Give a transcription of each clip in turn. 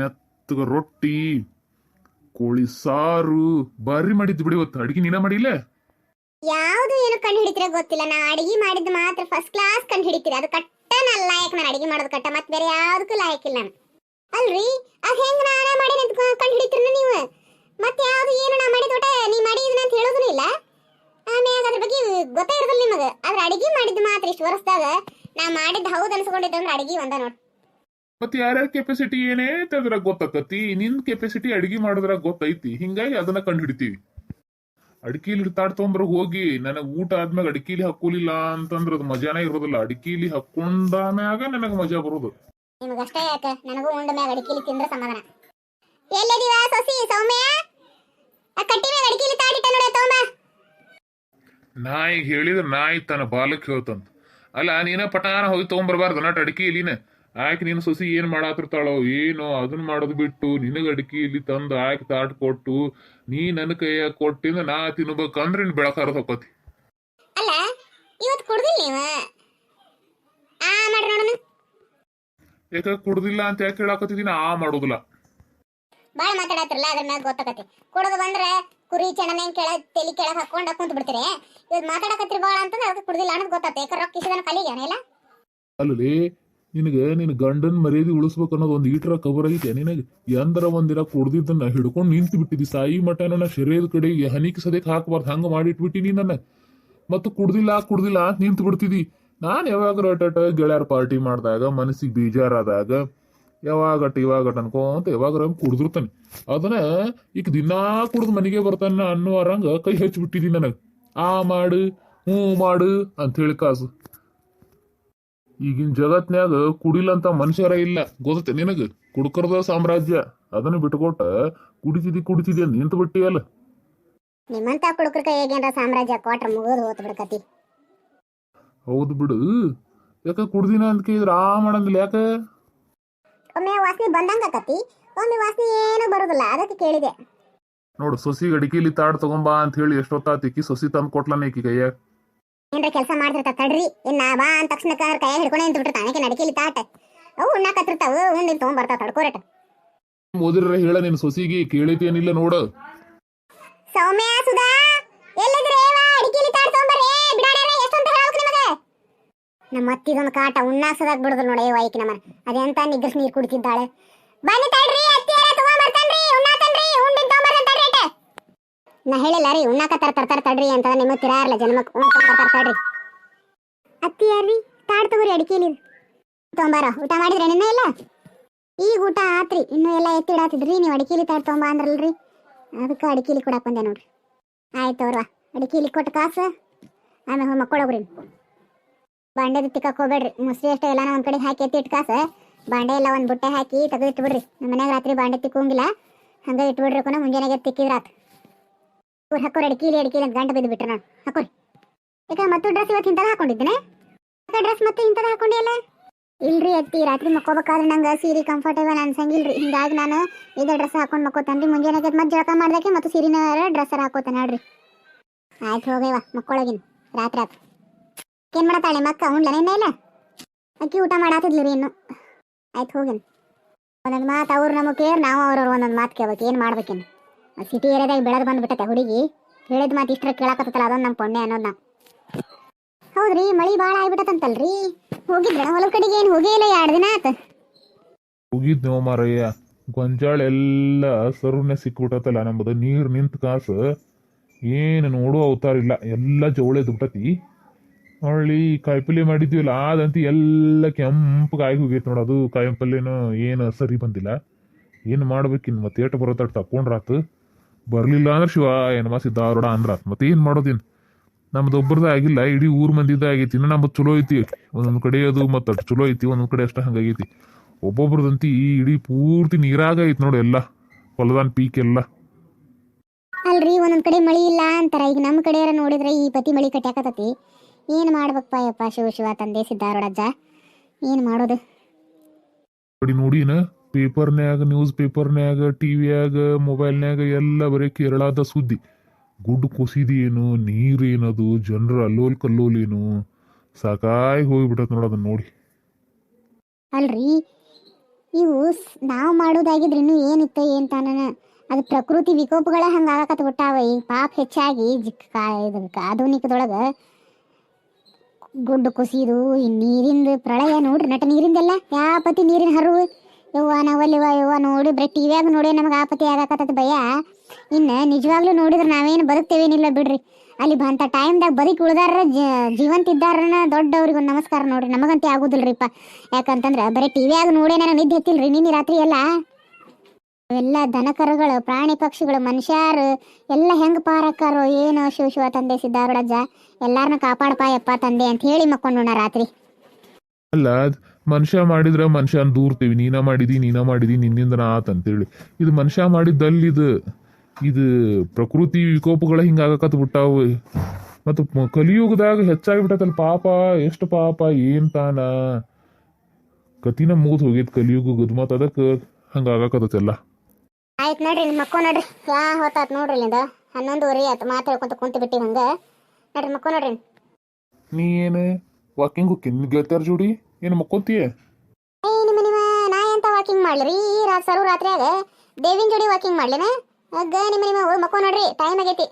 ಮೆತ್ತಗ ರೊಟ್ಟಿ, ಕೋಳಿ ಸಾರು, ಬಾರಿ ಮಾಡಿದ್ದು ಬಿಡಿ ಇವತ್ತು. ಅಡಿಗೆ ನೀನ ಮಾಡಿಲ್ಲ? ಯಾವುದು ಏನು ಕಂಡು ಹಿಡಿತೀರ ಗೊತ್ತಿಲ್ಲ. ನಾ ಅಡಿಗೆ ಮಾಡಿದ್ದು ಮಾತ್ರ ಫಸ್ಟ್ ಕ್ಲಾಸ್ ಕಂಡು ಹಿಡಿತೀರಿ. ಅದು ಕಟ್ಟ ನನ್ನ ಲಾಯಕ್. ನಾನು ಅಡಿಗೆ ಮಾಡೋದು ಕಟ್ಟ, ಮತ್ತೆ ಬೇರೆ ಯಾವುದಕ್ಕೂ ಲಾಯಕ್ ಇಲ್ಲ ನಾನು. ಅಲ್ರಿ? ಅದು ಹೆಂಗ್ ನಾನೇ ಮಾಡಿ ಕಂಡು ಹಿಡಿತೀರ ನೀವು? ಮತ್ತೆ ಯಾವುದು ಏನು ನಾ ಮಾಡಿದ ಒಟ್ಟ ನೀ ಮಾಡಿದ್ನ ಅಂತ ಹೇಳೋದು ಇಲ್ಲ. ಆಮೇಲೆ ಅದ್ರ ಬಗ್ಗೆ ಗೊತ್ತೇ ಇರೋದಿಲ್ಲ ನಿಮಗೆ. ಆದ್ರೆ ಅಡಿಗೆ ಮಾಡಿದ್ದು ಮಾತ್ರ ಇಷ್ಟು ವರ್ಷದಾಗ. ನಾ ಮಾಡಿದ್ದು ಹೌದು ಅನ್ಸ್ಕೊಂಡಿದ್ದೆ ಅಂದ್ರೆ ಅಡಿಗೆ ಒಂದ ನೋಡಿ ಮತ್ತೆ ಯಾರ್ಯಾರ ಕೆಪಾಸಿಟಿ ಏನೇ ಅದ್ರಾಗ ಗೊತ್ತಾಕತಿ ನಿನ್ ಕೆಪಾಸಿಟಿ ಅಡ್ಗಿ ಮಾಡೋದ್ರಾಗ ಗೊತ್ತೈತಿ. ಹಿಂಗಾಗಿ ಅದನ್ನ ಕಂಡು ಹಿಡಿತೀವಿ ಅಡಿಕೆಲಿ ತಾಡ್ ತೊಗೊಂಬ್ರ ಹೋಗಿ ನನಗ್ ಊಟ ಆದ್ಮ್ಯಾಗ ಅಡಿಕೆಲಿ ಹಾಕೋಲಿಲ್ಲ ಅಂತಂದ್ರ ಅದು ಮಜಾನೇ ಇರೋದಿಲ್ಲ. ಅಡಿಕೆಲಿ ಹಾಕೊಂಡ ಮ್ಯಾಗ ನನಗ್ ಮಜಾ ಬರೋದು. ನಿಮಗಷ್ಟೇ ಯಾಕ? ನನಗೂ ಉಂಡ ಮ್ಯಾಗ ಅಡಿಕೆಲಿ ತಿಂದ್ರೆ ಸಮಾಧಾನ. ಎಲ್ಲದಿವ ಸೊಸಿ ಸೌಮ್ಯ? ಆ ಕಟ್ಟಿ ಮ್ಯಾಗ ಅಡಿಕೆಲಿ ತಾಡಿಟ್ಟ ನೋಡ ತೋಮ ನಾಯಿ ಹೇಳಿದ್ರ ನಾಯಿ ತನ್ನ ಬಾಲಕ್ ಹೇಳ್ತಂತ. ಅಲ್ಲ ನೀನ ಪಟಾನ ಹೋಗಿ ತಗೊಂಬರ್ಬಾರ್ದು ನಟ್ ಅಡಿಕೆ ಇಲ್ಲಿನ ಆಯ್ಕೆ ನಿನ್ನ ಸೊಸಿ ಏನ್ ಮಾಡಾತಿರ್ತಾಳೋ ಏನೋ ಅದನ್ನ ಮಾಡೋದು ಬಿಟ್ಟು ನಿನಗ ಅಡಿಕೆ ಇಲ್ಲಿ ತಂದು ಆಯ್ಕೆ ತಾಟ್ ಕೊಟ್ಟು ನೀ ನನ್ನ ಕೈಯ ಕೊಟ್ಟಿಂದ ನಾ ತಿನ್ಬೇಕಂದ್ರೆ ನೀನು ಬೆಳಕಾರ ತಕೋತಿ ಅಲ್ಲ ಇವತ್ತು ಕುಡ್ದಿಲ್ಲ ಆ ಮಾಡ್ರಿ ನೋಡೋಣ ಯಾಕ ಕುಡ್ದಿಲ್ಲ ಅಂತ ಯಾಕೆ ಹೇಳಾಕತ್ತಿದ್ದೀನಿ ಆ ಮಾಡೋದಿಲ್ಲ. ಬಾಳ ಮಾತಾಡತ್ತಿರಲ್ಲ ಅದ್ರ ಮ್ಯಾಗ ಗೊತ್ತಾಗತ್ತೆ ಕುಡದು ಬಂದ್ರೆ ಕುರಿ ಚೆನ್ನನೆ ಕೆಳ ತೆಲಿ ಕೆಳಗ್ ಹಾಕೊಂಡ ಕುಂತ ಬಿಡ್ತೀರಿ ಇವತ್ತು ಮಾತಾಡಕತ್ತಿರ ಬಾಳ ಅಂತಂದ್ರೆ ಅದಕ್ಕೆ ಕುಡ್ದಿಲ್ಲ ಅನ್ನೋದು ಗೊತ್ತಾಗ್ತದೆ. ಯಾಕೆ ರೊಕ್ಕ ಇಸಿದನ ಕಲಿಗೆ ಇಲ್ಲ? ಅಲ್ಲಿ ನಿನಗೆ ನಿನ್ನ ಗಂಡನ ಮರ್ಯಾದೆ ಉಳಿಸ್ಬೇಕು ಅನ್ನೋದು ಒಂದು ಈಟರ ಕಬರ್ ಐತೆ. ನಿನಗೆ ಎಂದರ ಒಂದಿನ ಕುಡ್ದಿದ್ದನ್ನ ಹಿಡ್ಕೊಂಡು ನಿಂತು ಬಿಟ್ಟಿದ್ದಿ ಸಾಯಿ ಮಠ ನನ್ನ ಶರೀರದ ಕಡೆಗೆ ಹನಿಕ್ ಸದ್ಯಕ್ಕೆ ಹಾಕಬಾರ್ದು. ಹಂಗ ಮಾಡಿಟ್ಬಿಟ್ಟಿ ನನ್ನ. ಮತ್ತು ಕುಡ್ದಿಲ್ಲ ಕುಡ್ದಿಲ್ಲ ಅಂತ ನಿಂತು ಬಿಡ್ತಿದ್ದಿ ನಾನು ಯಾವಾಗ ರಟಟ ಗೆಳೆಯರ ಪಾರ್ಟಿ ಮಾಡಿದಾಗ, ಮನಸ್ಸಿಗೆ ಬೇಜಾರಾದಾಗ ಯಾವಾಗಟ ಇವಾಗಟ ಅನ್ಕೊಂತ ಯಾವಾಗ ಕುಡ್ದಿರ್ತಾನೆ. ಅದನ್ನ ಈಗ ದಿನಾ ಕುಡ್ದು ಮನೆಗೆ ಬರ್ತಾನ ಅನ್ನೋ ಅರಂಗ ಕೈ ಹಚ್ಚಿಬಿಟ್ಟಿದಿ ನನಗೆ. ಆ ಮಾಡು, ಹ್ಞೂ ಮಾಡು ಅಂತ ಹೇಳಿ ಕಾಸು. ಈಗಿನ ಜಗತ್ನ್ಯಾಗ ಕುಡಿಲಂತ ಮನುಷ್ಯರ ಇಲ್ಲ. ಗೊತ್ತೈತೆ ನಿನಗ? ಕುಡ್ಕರ್ದ ಸಾಮ್ರಾಜ್ಯ. ಅದನ್ನ ಬಿಟ್ಕೊಟ್ಟ ಕುಡಿತಿದಿ ಕುಡಿತಿದಿ ಅಂತ ನಿಂತು ಬಿಟ್ಟಿಯಲ್ಲ. ನಿಮ್ಮಂತ ಕುಡುಕ್ರ ಕೈಯಾಗ ಏನಾರ ಸಾಮ್ರಾಜ್ಯ ಕೊಟ್ರ ಮುಗಿದು ಹೋತ್ ಬಿಡ್ಕತಿ. ಹೌದು ಬಿಡು. ಯಾಕ ಕುಡ್ದಿನ ಅಂತ ಕೇಳಿದ್ರ ಆ ಮಾಡಂಗಿಲ್ಲ ಯಾಕ? ಒಮ್ಮೆ ವಾಸನೆ ಬಂದಂಗ ಆಕತಿ. ಒಮ್ಮೆ ವಾಸನೆ ಏನು ಬರುದಿಲ್ಲ. ಅದಕ್ಕೆ ಕೇಳಿದೆ. ನೋಡು ಸೊಸಿ ಅಡಿಕೆಲಿ ತಾಡ್ ತಗೊಂಬಾ ಅಂತ ಹೇಳಿ ಎಷ್ಟೊತ್ತಾತಿಕ್ಕಿ ಸೊಸಿ ತಂದು ಕೊಟ್ಲನ ಈಕಿ ಕೈಯಾಗ. ಏನ್ರ ಕೆಲಸ ಮಾಡ್ತಿರ್ತಾವ ತಡ್ರಿ ಇನ್ನ ಬಾ ಅಂತ ತಕ್ಷಣ ಕೈ ಹಿಡ್ಕೊಂಡೆ ಅಂತ ಬಿಟ್ಟಿರ್ತಾವ ನನಗೆ ನಡಕೆಲಿ ತಾಟ. ಅವು ಉಣ್ಣಾಕತ್ತಿರ್ತಾವ ಉಂಡಿನ ತೊಗೊಂಡ್ ಬರ್ತಾವ ತಡ್ಕೋರಟ. ಓದಿರ ಹೇಳ ನಿನ್ ಸೊಸಿಗೆ ಕೇಳಿತೇನಿಲ್ಲ ನೋಡು. ಸೌಮ್ಯ ಸುಧಾ ಎಲ್ಲಿದ್ರಿ? ಅಡಿಕೆಲಿ ತಾಟ್ ತೊಗೊಂಬರ್ರಿ. ಬಿಡಾಡ್ಯಾರ ಎಷ್ಟು ಅಂತ ಹೇಳ್ಬೇಕು ನಿಮಗೆ. ನಮ್ಮ ಅತ್ತಿದೊಂದು ಕಾಟ ಉಣ್ಣಾಸದಾಗ ಬಿಡುದು ನೋಡಿ ವೈಕ್ ನಮ್ಮ ಅದೆಂತ ನಿಗ್ರಸ್ ನೀರು ಕುಡಿತಿದ್ದಾಳೆ. ಬನ್ನಿ ತಡ್ರಿ ಅತ್ತಿಯರ ತಗೊಂಬರ್ತಾನ್ರಿ ಉಣ್ಣಾತನ್ರಿ ಉಂಡಿನ ತೊಗೊಂಬರ್ತಾನ ತಡ್ರಿ ಅಟ ನಾ ಹೇಳಿಲ್ಲ ರೀ ಉಣ್ಣಾಕ ತರ ತರ್ತಾರ ತಡ್ರಿ ಅಂತ ನಿಮಗೆ ತಿರಾರಲ್ಲ ಜನ್ಮಕ್ಕೆ ಉಣ್ಣಾಕ ತರ್ತಾರ ತಡ್ರಿ. ಅತ್ತಿಯಾರ್ರಿ ತಾಡ್ ತಗೋರಿ ಅಡಿಕೆಲಿ ತೊಂಬಾರ ಊಟ ಮಾಡಿದ್ರೆ ನಿನ್ನ ಇಲ್ಲ ಈಗ ಊಟ ಆತ್ರಿ ಇನ್ನೂ ಎಲ್ಲ ಎತ್ತಿಡಾತಿದ್ರಿ ನೀವು ಅಡಿಕೆಲಿ ತಾಡ್ ತೊಂಬ ಅಂದ್ರಲ್ರಿ. ಅದಕ್ಕೆ ಅಡಿಕೆಲಿ ಕೊಡಕ್ಕೆ ಬಂದೆ ನೋಡ್ರಿ. ಆಯ್ತು ಅವ್ರವ ಅಡಿಕೆಲಿ ಕೊಟ್ಟು ಕಾಸು ಆಮೇಲೆ ಮಕ್ಕೊಳಗ್ರಿ ಬಾಂಡೆದು ತಿಕ್ಕಕ್ಕೆ ಹೋಗ್ಬೇಡ್ರಿ ಮುಸ್ಲಿ ಅಷ್ಟೇ ಎಲ್ಲಾನ ಒಂದು ಕಡೆ ಹಾಕಿ ಎತ್ತಿ ಇಟ್ಟು ಕಾಸು ಬಾಂಡೆ ಎಲ್ಲ ಒಂದು ಬುಟ್ಟೆ ಹಾಕಿ ತೆಗೆದು ಇಟ್ಬಿಡ್ರಿ ನಮ್ಮ ಮನ್ಯಾಗ ರಾತ್ರಿ ಬಾಂಡೆ ತಿಕ್ಕೋಂಗಿಲ್ಲ ಹಂಗೆ ಇಟ್ಬಿಡ್ರಿ ಕೊನ ಮುಂಜಾನೆಗೆ ತಿಕ್ಕಿದ್ರಾತ್. ಇವ್ರು ಹಾಕೋರಿ ಅಡಿಕೆಲಿ ಅಡಿಕೆಲಿ ಅಂತ ಗಂಟು ಬಿದ್ದು ಬಿಟ್ರೆ ನಾನು ಹಾಕೋರಿ. ಈಗ ಮತ್ತು ಡ್ರೆಸ್ ಇವತ್ತು ಇಂಥದ್ದು ಹಾಕೊಂಡಿದ್ದೇನೆ? ಡ್ರೆಸ್ ಮತ್ತೆ ಇಂಥದ್ದು ಹಾಕೊಂಡಿಯಲ್ಲ? ಇಲ್ರಿ ಅತ್ತಿ, ರಾತ್ರಿ ಮಕ್ಕೋಬೇಕಾದ್ರೆ ನಂಗೆ ಸೀರೆ ಕಂಫರ್ಟೇಬಲ್ ಅನ್ಸಂಗಿಲ್ರಿ. ಹಿಂಗಾಗಿ ನಾನು ಇದೇ ಡ್ರೆಸ್ ಹಾಕೊಂಡು ಮಕ್ಕೋತಾನ್ರಿ. ಮುಂಜಾನೆ ಮತ್ತೆ ಜಳಕ ಮಾಡ್ದಕ್ಕೆ ಮತ್ತು ಸೀರಿನ ಡ್ರೆಸ್ಸರ್ ಹಾಕೋತಾನೆ ನೋಡ್ರಿ. ಆಯ್ತು ಹೋಗೇವ ಮಕ್ಕೊಳಗಿನ. ರಾತ್ರಿ ಆತು. ಏನ್ ಮಾಡತ್ತಾಳೆ ಮಕ್ಕ? ಉಂಡ್ಲನ ಇನ್ನ ಇಲ್ಲ? ಅಕ್ಕಿ ಊಟ ಮಾಡಾತಿದ್ಲು ರೀ ಇನ್ನು. ಆಯ್ತು ಹೋಗಿನ. ಒಂದೊಂದು ಮಾತು ಅವ್ರು ನಮಗೆ ನಾವು ಅವ್ರವ್ರು ಒಂದೊಂದು ಮಾತು ಕೇಳ್ಬೇಕು. ಏನು ಮಾಡ್ಬೇಕೇನು ಸಿಟಿ ಏರಿಯಾದಾಗ ಬೆಳೆದು ಬಂದ್ಬಿಟ್ಟತೆ ಹುಡುಗಿ. ಹೇಳಿದ ಮಾತು ಇಷ್ಟರ ಕೇಳಕತ್ತಲ್ಲ ಅದೊಂದು ನಮ್ಮ ಪುಣ್ಯ ಅನ್ನೋದು ನಾ ಹೌದ್ರಿ, ಮಳಿ ಭಾಳ ಆಗ್ಬಿಟ್ಟತಂತಲ್ರಿ ಹೋಗಿದ್ರ ಹೊಲದ ಕಡೆಗೆ ಏನು? ಹೋಗೇ ಇಲ್ಲ ಎರಡು ದಿನ ಆತ. ಹೋಗಿದ್ ನೀವು ಮಾರಯ್ಯ, ಗೊಂಜಾಳ ಎಲ್ಲ ಸರ್ವನೆ ಸಿಕ್ಬಿಟ್ಟತಲ್ಲ ನಮ್ಮದು ನೀರು ನಿಂತ ಕಾಸು. ಏನು ನೋಡುವ ಅವತಾರ ಇಲ್ಲ, ಎಲ್ಲ ಜವಳೆದ್ ಬಿಟ್ಟತಿ ಹೊಳ್ಳಿ ಕಾಯಿಪಲ್ಯ ಮಾಡಿದ್ವಿಲ್ಲ ಅದಂತೂ ಎಲ್ಲ ಕೆಂಪಗಾಗಿ ಹೋಗೈತೆ ನೋಡೋದು ಕಾಯಿಪಲ್ಯನೂ ಏನು ಸರಿ ಬಂದಿಲ್ಲ. ಏನು ಮಾಡ್ಬೇಕಿನ್ ಮತ್ತೆ ಏಟು ಬರೋತಾಟ ತಕೊಂಡ್ರಾತು ಬರಲಿಲ್ಲ ಅಂದ್ರೆ ಶಿವ ಏನಮ್ಮ ಸಿದ್ಧಾರೂಢ ಅಂದ್ರ. ಮತ್ತೆ ಏನು ಮಾಡೋದಿನ್? ನಮ್ದು ಒಬ್ಬರದ ಆಗಿಲ್ಲ ಇಡೀ ಊರ್ ಮಂದಿದ ಆಗೈತಿ. ಇನ್ನು ನಮ್ಮದು ಚಲೋ ಐತಿ. ಒಂದೊಂದು ಕಡೆ ಅದು ಮತ್ತೆ ಚಲೋ ಐತಿ ಒಂದೊಂದು ಕಡೆ ಅಷ್ಟ ಹಂಗಾಗೈತಿ ಒಬ್ಬೊಬ್ರದಂತಿ ಈ ಇಡೀ ಪೂರ್ತಿ ನೀರಾಗ ಐತಿ ನೋಡಿ ಎಲ್ಲ ಹೊಲದಾನ್ ಪೀಕ್ ಎಲ್ಲ. ಅಲ್ರಿ ಒಂದೊಂದ್ ಕಡೆ ಮಳಿ ಇಲ್ಲ ಅಂತಾರ. ಈಗ ನಮ್ಮ ಕಡೆ ನೋಡಿದ್ರೆ ಈ ಪತಿ ಮಳಿ ಕಟ್ಟಾಕತತಿ ಏನ್ ಮಾಡ್ಬೇಕಪ್ಪ ಯಪ್ಪ ಶಿವ ಶಿವ ತಂದೆ ಸಿದ್ದಾರೋಡಜ್ಜ ಏನ್ ಮಾಡೋದು? ನೋಡಿ ನೋಡಿನ ಪೇಪರ್ನ್ಯಾಗ ನ್ಯೂಸ್ ಪೇಪರ್ನ್ಯಾಗ ಟಿವಿಯಾಗ, ಮೊಬೈಲ್ನ್ಯಾಗ ಎಲ್ಲ ಬರೀ ಕೇರಳದ ಸುದ್ದಿ. ಗುಡ್ಡು ಕುಸಿದೇನು, ನೀರೇನದು, ಜನರ ಅಲ್ಲೋಲ್ ಕಲ್ಲೋಲೇನು? ಸಾಕಾಗಿ ನೋಡ ಅದನ್ನ ನೋಡಿ. ಅಲ್ರಿ, ಇವು ನಾವು ಮಾಡೋದಾಗಿದ್ರೂ ಏನಿತ್ತು ಏನ್ ತಾನ ಅದು ಪ್ರಕೃತಿ ವಿಕೋಪಗಳ ಹಂಗ ಆಗಕತ್ ಬಿಟ್ಟಾವ. ಈ ಪಾಪ ಹೆಚ್ಚಾಗಿ ಜಿಕ್ಕ ಆಧುನಿಕದೊಳಗ ಗುಡ್ಡು ಕುಸಿದು, ಈ ನೀರಿಂದ ಪ್ರಳಯ ನೋಡ್ರಿ, ನಟ ನೀರಿಂದೆಲ್ಲ? ಯಾಪತಿ ನೀರಿನ ಹರಿವು? ಯವ್ವ ನಾವಲ್ಲಿವ ಯವ್ವ ನೋಡಿ ಬರೀ ಟಿವಿಯಾಗ ನೋಡಿ ನಮಗೆ ಆಪತಿ ಆಗಾಕತ್ತದ ಭಯ. ಇನ್ನು ನಿಜವಾಗ್ಲೂ ನೋಡಿದ್ರೆ ನಾವೇನು ಬದುಕ್ತೇವೇನಿಲ್ಲ ಬಿಡ್ರಿ. ಅಲ್ಲಿ ಬಂತ ಟೈಮ್ದಾಗ ಬದುಕಿ ಉಳ್ದಾರ ಜೀವಂತ ಇದ್ದಾರನ ದೊಡ್ಡವ್ರಿಗೆ ಒಂದು ನಮಸ್ಕಾರ ನೋಡ್ರಿ. ನಮಗಂತೆ ಆಗುದಿಲ್ರಿಪ್ಪ. ಯಾಕಂತಂದ್ರೆ ಬರೀ ಟಿವಿಯಾಗ ನೋಡೇ ನಾನು ನಿದ್ದೆ ಹತ್ತಿಲ್ರಿ ನಿನ್ನೆ ರಾತ್ರಿ ಎಲ್ಲ? ಎಲ್ಲ ದನಕರುಗಳು, ಪ್ರಾಣಿ ಪಕ್ಷಿಗಳು, ಮನುಷ್ಯರು, ಎಲ್ಲ ಹೆಂಗ್ ಪಾರಕ್ಕಾರೋ, ಏನು ಶಿವ ಶಿವ ತಂದೆ ಸಿದ್ದಾರೂಢಜ್ಜ ಎಲ್ಲಾರನ್ನ ಕಾಪಾಡಪ್ಪ ಯಪ್ಪ ತಂದೆ ಅಂತ ಹೇಳಿ ಮಕ್ಕೊಂಡೋಣ ರಾತ್ರಿ. ಅಲ್ಲ ಮನುಷ್ಯ ಮಾಡಿದ್ರೆ ಮನುಷ್ಯನ ದೂರ್ತೀವಿ. ನೀನ ಮಾಡಿದಿ ನೀನ ಮಾಡಿದಿ ನಿನ್ನಿಂದ ಆತ ಅಂತೇಳಿ. ಇದು ಮನುಷ್ಯ ಮಾಡಿದ್ದಲ್ಲಿ ಇದು. ಇದು ಪ್ರಕೃತಿ ವಿಕೋಪಗಳ ಹಿಂಗಾಗಕತ್ ಬಿಟ್ಟಾವು. ಮತ್ತು ಕಲಿಯುಗದಾಗ ಹೆಚ್ಚಾಗಿ ಬಿಟ್ಟತಲ್ಲ ಪಾಪ. ಎಷ್ಟು ಪಾಪ ಏನ್ ತಾನ. ಕತಿನ ಮುಗಿದ್ ಹೋಗೈತ್ ಕಲಿಯುಗದ ಮತ್ತು ಅದಕ್ಕೆ ಹಂಗಾಗಕತ್ತಲ್ಲ ಆಯ್ತು ನೋಡ್ರಿ ನಿಮ್ಮ ಮಕ್ಕಳು ನೋಡ್ರಿ. ಯಾ ಹೊತ್ತಾತ್ ನೋಡ್ರಿ ಇಲ್ಲಿಂದ. ಹನ್ನೊಂದುವರೆ ಆಯ್ತು. ಮಾತಾಡ್ಕೊಂತ ಕುಂತು ಬಿಟ್ಟಿ ಹಂಗ. ನೋಡ್ರಿ ಮಕ್ಕಳು ನೋಡ್ರಿ. ನೀ ಏನು? ವಾಕಿಂಗ್ ಹೋಗಿ ಗೆಳ್ತಾರ ಜೋಡಿ? ಏನು ಮಕ್ಕೊಂತೀಯ? ನಿಮ್ಮ ನಿಮ್ಮ ನಾ ಎಂತ ವಾಕಿಂಗ್ ಮಾಡ್ಲಿ ಈ ರಾ ಸರು ರಾತ್ರಿಯಾಗ ದೇವಿನ ಜೋಡಿ ವಾಕಿಂಗ್ ಮಾಡ್ಲಿನ? ಅಗ್ಗ ನಿಮ್ಮ ನಿಮ್ಮ ಮಕ್ಕೋ ನೋಡ್ರಿ ಟೈಮ್ ಆಗೈತಿ.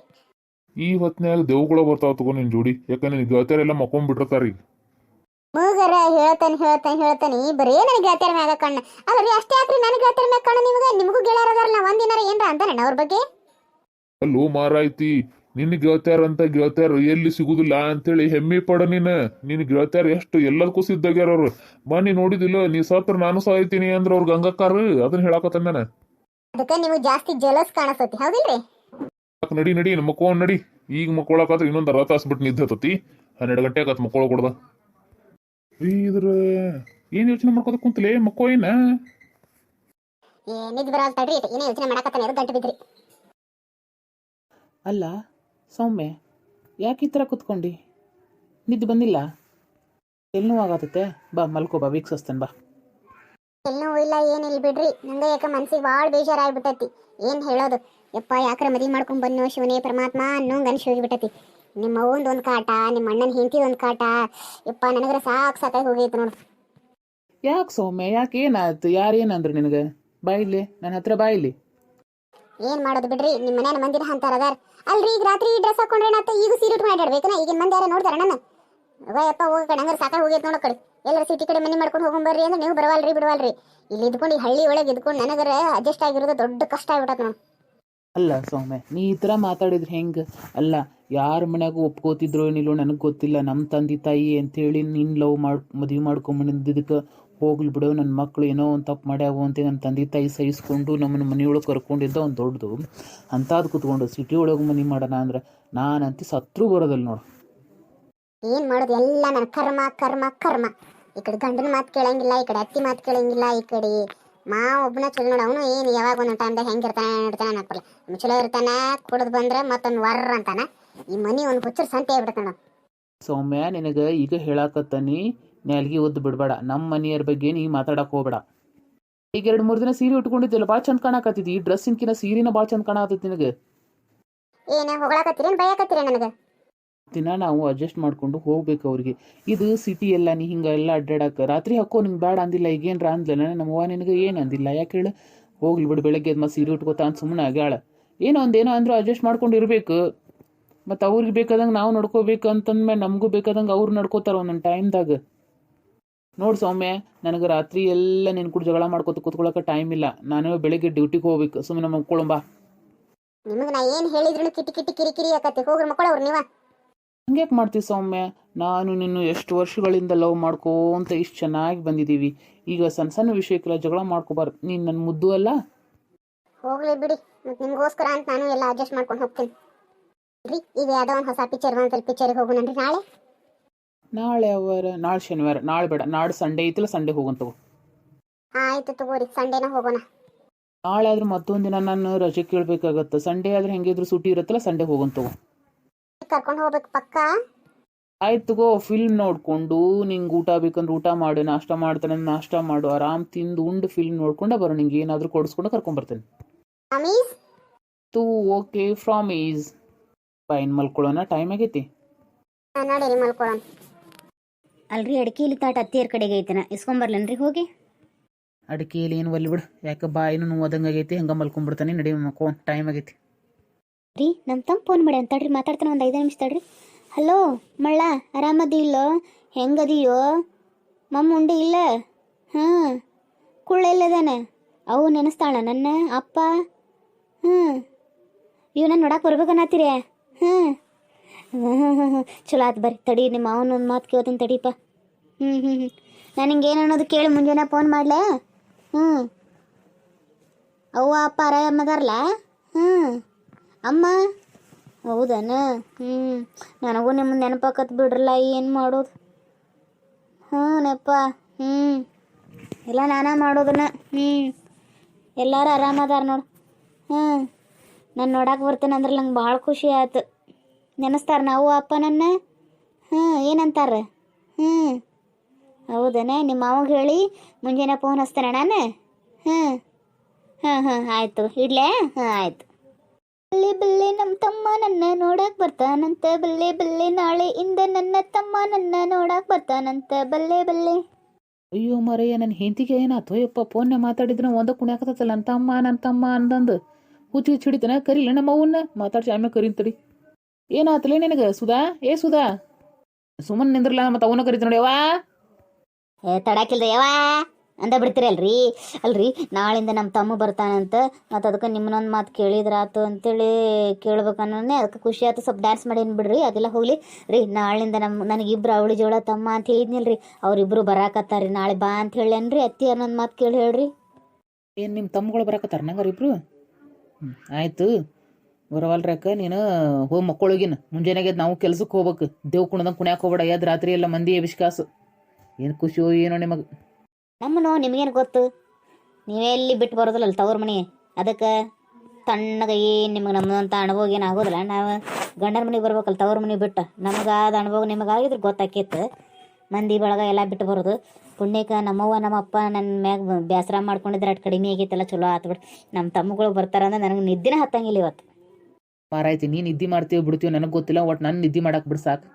ಈ ಹೊತ್ನ್ಯಾಗ ದೇವುಗಳ ಬರ್ತಾವ ತಗೋ ನಿನ್ ಜೋಡಿ. ಯಾಕಂದ್ರೆ ನಿನ್ ಗೆಳತ್ಯಾರೆಲ್ಲ ಮಕ್ಕೊಂಡ್ಬಿಟ್ಟಿರ್ತಾರ ಈಗ ಮೂಗರ ಹೇಳ್ತಾನೆ ಹೇಳ್ತಾನೆ ಹೇಳ್ತಾನೆ ಬರೇ ನನಗೆ ಗೆಳತಿಯರ ಮ್ಯಾಗ ಕಣ್ಣ. ಆದರೆ ಅಷ್ಟೇ ಯಾಕ್ರಿ ನನಗೆ ಗೆಳತಿಯರ ಮ್ಯಾಗ ಕಣ್ಣ ನಿಮಗೆ? ನಿಮಗೂ ಗೆಳೆಯರ ಅದಾರಲ್ಲ ಒಂದಿನಾರ ಏನ್ರ ಅಂತಾನೆ ಅವ್ರ ಬಗ್ಗೆ? ಅಲ್ಲೋ ಮಾರಾಯ್ತಿ ನಿನ್ನ ಗೆಳತ್ಯಾರ ಅಂತ ಗೆಳತ್ಯಾರ ಎಲ್ಲಿ ಸಿಗುದಿಲ್ಲ ಅಂತೇಳಿ ಹೆಮ್ಮೆ ಪಡ ನೀನು. ನಿನ್ನ ಗೆಳತ್ಯಾರ ಎಷ್ಟು ಎಲ್ಲದಕ್ಕೂ ಸಿದ್ಧಾಗ್ಯಾರ ಅವ್ರು ಬನ್ನಿ ನೋಡಿದಿಲ್ಲ ನೀ ಸತ್ರ ನಾನು ಸಾಯ್ತೀನಿ ಅಂದ್ರ ಅವ್ರ ಗಂಗಕ್ಕಾರ ಅದನ್ನ ಹೇಳಾಕತ್ತ ನಾನು. ಅದಕ್ಕೆ ನಿಮಗೆ ಜಾಸ್ತಿ ಜಲಸ್ ಕಾಣಿಸ್ತತಿ ಹೌದಿಲ್ರಿ? ಯಾಕ್ ನಡಿ ನಡಿ ಮಕ್ಕೊಂಡ್ ನಡಿ. ಈಗ ಮಕ್ಕೊಳಕಾತ್ರ ಇನ್ನೊಂದು ಅರ್ಧ ತಾಸು ಬಿಟ್ಟು ನಿದ್ದೆ ಹತ್ತತಿ. ಹನ್ನೆರಡು ಗಂಟೆ ಆಗತ್ ಮಕ್ಕೊಳ ಕೊಡ್ದ ಇದ್ರ ಏನ್ ಯೋಚನೆ ಮಾಡ್ಕೋತ ಕುಂತಲೇ ಮಕ್ಕೋ ಏನ? ಏನಿದ್ ನಿದ್ದೆ ಬರಲ್ಲ ತಡ್ರಿ ಏನೇ ಯೋಚನೆ ಮಾಡಕತ್ತಾನೆ ಎರಡು ಗಂಟೆ ಬಿದ್ರಿ. ಅಲ್ಲ ಸೌಮ್ಯ ಯಾಕೆ ಈ ಥರ ಕುತ್ಕೊಂಡು? ನಿದ್ದು ಬಂದಿಲ್ಲ? ಎಲ್ಲೂ ಆಗತ್ತೆ ಬಾ ಮಲ್ಕೋ ಬಾ ವೀಕ್ಷಿಸ್ತೇನೆ ಬಾ. ಎಲ್ಲೂ ಇಲ್ಲ ಏನಿಲ್ಲ ಬಿಡ್ರಿ. ನಂಗೆ ಯಾಕ ಮನ್ಸಿಗೆ ಭಾಳ ಬೇಜಾರಾಗ್ಬಿಟ್ಟೈತಿ. ಏನು ಹೇಳೋದು? ಯಪ್ಪ ಯಾಕ್ರ ಮದುವೆ ಮಾಡ್ಕೊಂಡು ಬನ್ನೋ ಶಿವನೇ ಪರಮಾತ್ಮ ಅನ್ನೋಂಗ್ ಅನ್ಸಿ ಹೋಗಿಬಿಟ್ಟತಿ ನಿಮ್ಮ ಅವ್ವಂದು ಒಂದು ಕಾಟ ನಿಮ್ಮ ಅಣ್ಣನ ಹೆಂಡತಿ ಒಂದು ಕಾಟ. ಯಪ್ಪ ನನಗರ ಸಾಕು ಸಾಕಾಗಿ ಹೋಗೈತೆ ನೋಡು. ಯಾಕೆ ಸೌಮ್ಯ? ಯಾಕೆ ಏನಾಯ್ತು? ಯಾರೇನಂದ್ರು ನಿನಗೆ? ಬಾಯಿಲಿ ನನ್ನ ಹತ್ರ ಬಾಯಿಲಿ ಏನು ಮಾಡೋದು ಬಿಡ್ರಿ? ನಿಮ್ಮ ಮನೆಯ ಮಂದಿರ ಅಂತಾರ ಅದಾರ ಅಲ್ರಿ, ಈಗ ರಾತ್ರಿ ಡ್ರೆಸ್ ಹಾಕೊಂಡ್ರೆ ಏನಾತ ಈಗ ಸೀರೆ ಉಟ್ಕೊಂಡು ಅಡ್ಡಾಡ್ಬೇಕನ ಈಗಿನ ಮಂದಿ ಯಾರ ನೋಡ್ತಾರ ನನ್ನ. ಅಯ್ಯಪ್ಪ ಹೋಗ ಕಡೆ ಹಂಗಾರೆ ಸಾಕಾಗಿ ಹೋಗೈತೆ ನೋಡ ಕಡೆ ಎಲ್ಲರ ಸಿಟಿ ಕಡೆ ಮನೆ ಮಾಡ್ಕೊಂಡು ಹೋಗೊಂಬರ್ರಿ ಅಂದ್ರೆ ನೀವು ಬರವಲ್ರಿ, ಬಿಡವಲ್ರಿ. ಇಲ್ಲಿ ಇದ್ಕೊಂಡು, ಈ ಹಳ್ಳಿ ಒಳಗೆ ಇದ್ಕೊಂಡು ನನಗರ ಅಡ್ಜಸ್ಟ್ ಆಗಿರೋದು ದೊಡ್ಡ ಕಷ್ಟ ಆಗ್ಬಿಟ್ಟತ್ ನೋಡಿ. ಅಲ್ಲ ಸೌಮ್ಯ, ನೀ ಈ ಥರ ಮಾತಾಡಿದ್ರೆ ಹೆಂಗೆ? ಅಲ್ಲ, ಯಾರ ಮನ್ಯಾಗ ಒಪ್ಕೋತಿದ್ರೋ ಏನಿಲ್ಲೋ ನನಗೆ ಗೊತ್ತಿಲ್ಲ. ನಮ್ಮ ತಂದೆ ತಾಯಿ ಅಂತೇಳಿ ನೀನು ಲವ್ ಮಾಡಿ ಮದುವೆ ಮಾಡ್ಕೊಂಬಂದಿದ್ದಕ್ಕೆ ಹೋಗ್ಲಿ ಬಿಡು ನನ್ನ ಮಕ್ಕಳು ಏನೋ ಒಂದು ತಪ್ಪು ಮಾಡ್ಯಾವು ಅಂತ ನನ್ನ ತಂದೆ ತಾಯಿ ಸಹಿಸ್ಕೊಂಡು ನಮ್ಮನ್ನ ಮನೆಯೊಳಗೆ ಕರ್ಕೊಂಡಿದ್ದ ಒಂದು ದೊಡ್ಡದು. ಅಂಥದ್ದು ಕುತ್ಕೊಂಡು ಸಿಟಿ ಒಳಗೆ ಮನೆ ಮಾಡೋಣ ಅಂದ್ರೆ ನಾನಂತೂ ಸತ್ರು ಬರೋದಲ್ಲ ನೋಡು. ಏನು ಮಾಡೋದು? ಎಲ್ಲ ನನ್ನ ಕರ್ಮ ಕರ್ಮ ಕರ್ಮ. ಈ ಕಡೆ ಗಂಡನ ಮಾತು ಕೇಳಂಗಿಲ್ಲ ಈ ಕಡೆ ಅತ್ತಿ ಮಾತು ಕೇಳಂಗಿಲ್ಲ ಈ ಕಡೆ ಮಾ ಒಬ್ಬನ ಚಲೋ ನೋಡ ಅವನು ಏನು ಯಾವಾಗ ಒಂದೊಂದು ಟೈಮ್ದಾಗ ಹೆಂಗೆ ಇರ್ತಾನೆ ಅನ್ನಕ್ಕಿಲ್ಲ ಚಲೋ ಇರ್ತಾನೆ ಕುಡಿದು ಬಂದ್ರೆ ಮತ್ತೊಂದು ವರ್ರ ಅಂತಾನ ಈ ಮನೆ ಒಂದು ಹುಚ್ಚರ್ ಸಂತೆ ಆಗ್ಬಿಡ್ತಾನ ಸೌಮ್ಯ ನಿನಗೆ ಈಗ ಹೇಳಾಕತ್ತಾನಿ ನ್ಯಾಲ್ಗಿ ಒದ್ದು ಬಿಡಬೇಡ. ನಮ್ಮ ಮನೆಯವ್ರ ಬಗ್ಗೆ ನೀ ಮಾತಾಡಕ್ಕೆ ಹೋಗ್ಬೇಡ. ಈಗ ಎರಡು ಮೂರು ದಿನ ಸೀರೆ ಉಟ್ಕೊಂಡಿದ್ದಿಲ್ಲ ಭಾಳ ಚಂದ ಕಾಣಕತ್ತಿದ್ದಿ. ಈ ಡ್ರೆಸ್ಸಿನ್ಕಿನ ಸೀರೆನ ಭಾಳ ಚಂದ ಕಾಣಕತ್ತೈತಿ ನಿನಗೆ. ಏನ ಹೊಗಳಕತ್ತೀರೇನು ಬಯಕತ್ತೀರ ನನಗೆ? ದಿನ ನಾವು ಅಡ್ಜಸ್ಟ್ ಮಾಡ್ಕೊಂಡು ಹೋಗ್ಬೇಕು ಅವ್ರಿಗೆ. ಇದು ಸಿಟಿ ಎಲ್ಲ ನೀ ಹಿಂಗ ಎಲ್ಲ ಅಡ್ಡಾಡಕ್ಕೆ ರಾತ್ರಿ ಹಾಕೋ ನಿಂಗೆ ಬೇಡ ಅಂದಿಲ್ಲ. ಈಗೇನ್ರ ಅಂದ್ಲನ ನಮ್ಮವ್ವ ನಿನಗೆ ಏನು ಅಂದಿಲ್ಲ? ಯಾಕೆ ಹೇಳು? ಹೋಗ್ಲಿ ಬಿಡು ಬೆಳಗ್ಗೆ ಮತ್ತೆ ಸೀರೆ ಉಟ್ಕೋತಾ ಅಂತ ಸುಮ್ಮನೆ ಆಗ್ಯಾಳ ಏನೋ ಒಂದೇನೋ ಅಂದ್ರೂ ಅಡ್ಜಸ್ಟ್ ಮಾಡ್ಕೊಂಡು ಇರ್ಬೇಕು. ಮತ್ತು ಅವ್ರಿಗೆ ಬೇಕಾದಂಗೆ ನಾವು ನಡ್ಕೋಬೇಕು ಅಂತಂದ್ಮೇಲೆ ನಮಗೂ ಬೇಕಾದಂಗೆ ಅವ್ರು ನಡ್ಕೋತಾರ ಒಂದೊಂದು ಟೈಮ್ದಾಗ ನೋಡು ಸೌಮ್ಯ ನನಗೆ ರಾತ್ರಿ ಎಲ್ಲ ನಿನ್ನ ಕೂಡ ಜಗಳ ಮಾಡ್ಕೊತ ಕೂತ್ಕೊಳ್ಳೋಕೆ ಟೈಮ್ ಇಲ್ಲ. ನಾನು ಬೆಳಿಗ್ಗೆ ಡ್ಯೂಟಿಗೆ ಹೋಗ್ಬೇಕು. ಸುಮ್ಮನೆ ಮಕ್ಕೊಳ್ಳಂಬಾ ನಿಮಗೆ ನಾ ಏನು ಹೇಳಿದ್ರು ಕಿಟಿ ಕಿಟಿ ಕಿರಿ ಕಿರಿ ಆಕತಿ ಹೋಗ್ರಿ ಮಕ್ಕಳವ್ರು ನೀವ. ಹಂಗ್ಯಾಕೆ ಮಾಡ್ತೀವಿ ಸೌಮ್ಯ? ನಾನು ನಿನ್ನ ಎಷ್ಟು ವರ್ಷಗಳಿಂದ ಲವ್ ಮಾಡ್ಕೋಂತ ಇಷ್ಟು ಚೆನ್ನಾಗಿ ಬಂದಿದ್ದೀವಿ ಈಗ ಸಣ್ಣ ಸಣ್ಣ ವಿಷಯಕ್ಕೆಲ್ಲ ಜಗಳ ಮಾಡ್ಕೋಬಾರ್ದು. ನೀನು ನನ್ನ ಮುದ್ದು ಅಲ್ಲ? ಹೋಗ್ಲಿ ಬಿಡಿ. ಮತ್ತೆ ನಿಮಗೋಸ್ಕರ ಅಂತ ನಾನು ಎಲ್ಲ ಅಡ್ಜಸ್ಟ್ ಮಾಡ್ಕೊಂಡು ಹೋಗ್ತೀನಿ. ರೀ ಈಗ ಯಾವುದೋ ಒಂದು ಹೊಸ ಪಿಕ್ಚರ್ ಒಂದ್ಸಲ ಪಿಕ್ಚರಿಗೆ ಹೋಗೋಣ ನಾಳೆ? ನಾಳೆ ಅವರ ನಾಳೆ ಶನಿವಾರ ನಾಳೆ ಬೇಡ ನಾಳೆ ಸಂಡೇ ಐತಿಲ್ಲ ಸಂಡೇ ಹೋಗಂತವು ಆಯ್ತು ತಗೋರಿ ಸಂಡೇನ ಹೋಗೋಣ. ನಾಳೆ ಆದ್ರೆ ಮತ್ತೊಂದು ದಿನ ನಾನು ರಜೆ ಕೇಳಬೇಕಾಗತ್ತೆ. ಸಂಡೇ ಆದ್ರೆ ಹೆಂಗಿದ್ರು ಸುಟಿ ಇರುತ್ತಲ್ಲ ಸಂಡೇ ಹೋಗಂತವು ಕರ್ಕೊಂಡು ಹೋಗ್ಬೇಕು ಪಕ್ಕ. ಆಯ್ತು ತಗೋ ಫಿಲ್ಮ್ ನೋಡ್ಕೊಂಡು ನಿಂಗೆ ಊಟ ಬೇಕಂದ್ರೆ ಊಟ ಮಾಡು ನಾಷ್ಟ ಮಾಡ್ತಾನೆ ನಾಷ್ಟ ಮಾಡು ಆರಾಮ್ ತಿಂದು ಉಂಡು ಫಿಲ್ಮ್ ನೋಡ್ಕೊಂಡು ಬರೋ ನಿಂಗೆ ಏನಾದರೂ ಕೊಡಿಸ್ಕೊಂಡು ಕರ್ಕೊಂಬರ್ತೇನೆ ಅಮೀಸ್ ತೂ ಓಕೆ ಫ್ರಾಮ್ ಈಸ್ ಪೈನ್ ಮಲ್ಕೊಳ್ಳೋಣ ಟೈಮ್ ಆಗೈತಿ. ನೋಡಿ ಮಲ್ಕೊಳ್ಳೋಣ. ಅಲ್ರಿ ಅಡಿಕೆ ಇಲ್ಲಿ ತಾಟ ಅತ್ತಿಯರ್ ಕಡೆಗೆ ಐತನ? ಇಸ್ಕೊಂಬರ್ಲೇನ್ರಿ ಹೋಗಿ? ಅಡಿಕೆಯಲ್ಲಿ ಏನು ಒಲ್ಲಿ ಬಿಡು. ಯಾಕೆ ಬಾಯಿನೂ ನೋವಾದಂಗೆ ಆಗೈತಿ ಹಂಗೆ ಮಲ್ಕೊಂಡ್ಬಿಡ್ತಾನೆ ನಡಿ ಮಕ್ಕೋ ಟೈಮ್ ಆಗೈತಿ. ರೀ ನಮ್ಮ ತಮ್ಮ ಫೋನ್ ಮಾಡಿ ಅಂತ ತಡ್ರಿ ಮಾತಾಡ್ತಾನೆ ಒಂದು ಐದು ನಿಮಿಷ ತಡ್ರಿ. ಹಲೋ ಮಳ್ಳ ಆರಾಮದಿ ಇಲ್ಲೋ? ಹೆಂಗದಿಯೋ? ಮಮ್ಮ ಉಂಡಿ ಇಲ್ಲ? ಹಾಂ ಕುಳ್ಳೆಲ್ಲದಾನೆ? ಅವು ನೆನೆಸ್ತಾಳ ನನ್ನ ಅಪ್ಪ? ಹ್ಞೂ ಇವನ ನೋಡಕ್ಕೆ ಬರ್ಬೇಕನ್ನತ್ತೀರಿ ಹ್ಞೂ ಚಲೋ ಆಯ್ತು ಬರ್ರಿ. ತಡಿ, ನಿಮ್ಮ ಅವನ ಒಂದು ಮಾತು ಕೇಳ್ತೀನಿ ತಡೀಪ ಹ್ಞೂ ಹ್ಞೂ ಹ್ಞೂ ನಾನು ಹಿಂಗೆ ಏನು ಅನ್ನೋದು ಕೇಳಿ ಮುಂಜಾನೆ ಫೋನ್ ಮಾಡಲೇ? ಹ್ಞೂ ಅವ್ವ, ಅಪ್ಪ ಆರಾಮದಾರಲ್ಲ ಹ್ಞೂ ಅಮ್ಮ? ಹೌದನ? ಹ್ಞೂ ನನಗೂ ನಿಮ್ಮ ನೆನಪಾಕತ್ ಬಿಡ್ರಲ್ಲ ಏನು ಮಾಡೋದು? ಹ್ಞೂ ನೆಪ್ಪ ಹ್ಞೂ ಎಲ್ಲ ನಾನೇ ಮಾಡೋದನ್ನ ಹ್ಞೂ ಎಲ್ಲರೂ ಆರಾಮದಾರ ನೋಡು. ಹ್ಞೂ ನಾನು ನೋಡಕ್ಕೆ ಬರ್ತೇನೆ ಅಂದ್ರೆ ನಂಗೆ ಭಾಳ ಖುಷಿ ಆಯ್ತು ನೆನೆಸ್ತಾರ ನಾವು ಅಪ್ಪ ನನ್ನ ಹ್ಞೂ ಏನಂತಾರ? ಹ್ಞೂ ಹೌದನೆ, ನಿಮ್ಮ ಮಾವಾಗ ಹೇಳಿ ಮುಂಜಾನೆ ಫೋನ್ ಹಚ್ತೇನೆ ನಾನು? ಹ್ಞೂ ಹಾಂ ಹಾಂ ಆಯಿತು. ಇಡ್ಲೇ? ಹಾಂ ಆಯಿತು. ಬಲ್ಲೆ ಬಲ್ಲೆ ನಮ್ಮ ತಮ್ಮ ನನ್ನ ನೋಡಕ್ ಬರ್ತಾನಂತ. ಬಲ್ಲೆ ಬಲ್ಲೆ ನಾಳೆಯಿಂದ ನನ್ನ ತಮ್ಮ ನನ್ನ ನೋಡಕ್ ಬರ್ತಾನಂತ. ಬಲ್ಲೆ ಬಲ್ಲೆ. ಅಯ್ಯೋ ಮರಯ್ಯ ನನ್ನ ಹೆಂಡತಿಗೆ ಏನಾಯ್ತು? ಯಪ್ಪ, ಫೋನ್ನ ಮಾತಾಡಿದ್ರೆ ಒಂದ ಕುಣ್ಯಾಕತ್ತಲ್ಲ ನನ್ನ ತಮ್ಮ ನನ್ನ ತಮ್ಮ ಅಂದಂದು. ಹುಚ್ಚು ಹುಚ್ಚು ಹಿಡಿತಾನ ಕರಿಲ್ಲ ನಮ್ಮ ಅವನ್ನ ಮಾತಾಡ್ಸಿ ಆಮೇಲೆ ಕರೀನ್ ತಡಿ. ಏನಾತಲೇ ನಿನಗೆ? ಸುಧಾ? ಏ ಸುಧಾ? ಸುಮ್ಮನೆ ನಿಂದ್ರಲ್ಲ ಮತ್ತೆ ಅವನ ಕರಿತ ನೋಡಿ ಯವ್ವಾ. ತಡಾಕಿಲ್ದ ಯವಾ ಅಂದ ಬಿಡ್ತೀರಲ್ರಿ? ಅಲ್ರಿ ನಾಳಿಂದ ನಮ್ಮ ತಮ್ಮ ಬರ್ತಾನಂತ ಮತ್ತು ಅದಕ್ಕೆ ನಿಮ್ಮನ್ನೊಂದು ಮಾತು ಕೇಳಿದ್ರಾತು ಅಂತೇಳಿ ಕೇಳ್ಬೇಕನ್ನೋನೆ ಅದಕ್ಕೆ ಖುಷಿ ಆಯ್ತು ಸ್ವಲ್ಪ ಡ್ಯಾನ್ಸ್ ಮಾಡೀನಿ ಬಿಡ್ರಿ ಅದೆಲ್ಲ ಹೋಗ್ಲಿ. ರೀ ನಾಳಿಂದ ನಮ್ಮ ನನಗಿಬ್ರು ಅವಳಿ ಜೋಳ ತಮ್ಮ ಅಂತ ಹೇಳಿದ್ನಿಲ್ರಿ. ಅವ್ರಿಬ್ರು ಬರಾಕತ್ತಾರ ರೀ ನಾಳೆ ಬಾ ಅಂತ ಹೇಳೇನ್ರಿ. ಅತ್ತಿ ಅನ್ನೊಂದು ಮಾತು ಕೇಳಿ ಹೇಳ್ರಿ. ಏನು ನಿಮ್ಮ ತಮ್ಮಗಳು ಬರಾಕತ್ತಾರ ನಂಗೆ ಅವ್ರಿಬ್ರು? ಹ್ಞೂ ಆಯ್ತು. ಬರವಲ್ರಿ ಅಕ್ಕ ನೀನು ಹೋಗಿ ಮಕ್ಕಳೋಗಿನ. ಮುಂಜಾನೆಗೆ ನಾವು ಕೆಲ್ಸಕ್ಕೆ ಹೋಗ್ಬೇಕು. ದೇವ್ ಕುಣದಂಗೆ ಕುಣ್ಯಾಕ ಹೋಗ್ಬೇಡ. ಎದ್ದು ರಾತ್ರಿ ಎಲ್ಲ ಮಂದಿ ವಿಶ್ವಾಸ ಏನು ಖುಷಿಯೋ ಏನೋ ನಿಮಗೆ. ನಮ್ಮನೋ ನಿಮಗೇನು ಗೊತ್ತು? ನೀವೇ ಎಲ್ಲಿ ಬಿಟ್ಟು ಬರೋದಿಲ್ಲ ತವ್ರ ಮನೆ. ಅದಕ್ಕೆ ತಣ್ಣಗೆ ಏನು ನಿಮಗೆ ನಮ್ಮದಂಥ ಅನುಭವ ಏನು ಆಗೋದಿಲ್ಲ. ನಾವು ಗಂಡನ ಮನೆಗೆ ಬರ್ಬೇಕಲ್ಲ ತವ್ರ ಮನೆ ಬಿಟ್ಟು. ನಮಗೆ ಆದ ಅನುಭವ ನಿಮಗಾಗಿದ್ರೆ ಗೊತ್ತಾಕೈತೆ. ಮಂದಿ ಬಳಗ ಎಲ್ಲ ಬಿಟ್ಟು ಬರೋದು. ಪುಣ್ಯಕ್ಕೆ ನಮ್ಮವ್ವ, ನಮ್ಮಪ್ಪ ನನ್ನ ಮ್ಯಾಗ ಬೇಸರ ಮಾಡ್ಕೊಂಡಿದ್ರೆ ಅಟ್ ಕಡಿಮೆ ಆಗೈತೆಲ್ಲ, ಚಲೋ ಆತು ಬಿಡು. ನಮ್ಮ ತಮ್ಮಗಳು ಬರ್ತಾರಂದ್ರೆ ನನಗೆ ನಿದ್ದೆ ಹತ್ತಂಗಿಲ್ಲ ಇವತ್ತು. ಮಾರಾಯ್ತಿ ನೀನು ನಿದ್ದೆ ಮಾಡ್ತೀವಿ ಬಿಡ್ತೀವಿ ನನಗೆ ಗೊತ್ತಿಲ್ಲ ಒಟ್ಟು ನಾನು ನಿದ್ದೆ ಮಾಡಕ್ಕೆ ಬಿಡು ಸಾಕು.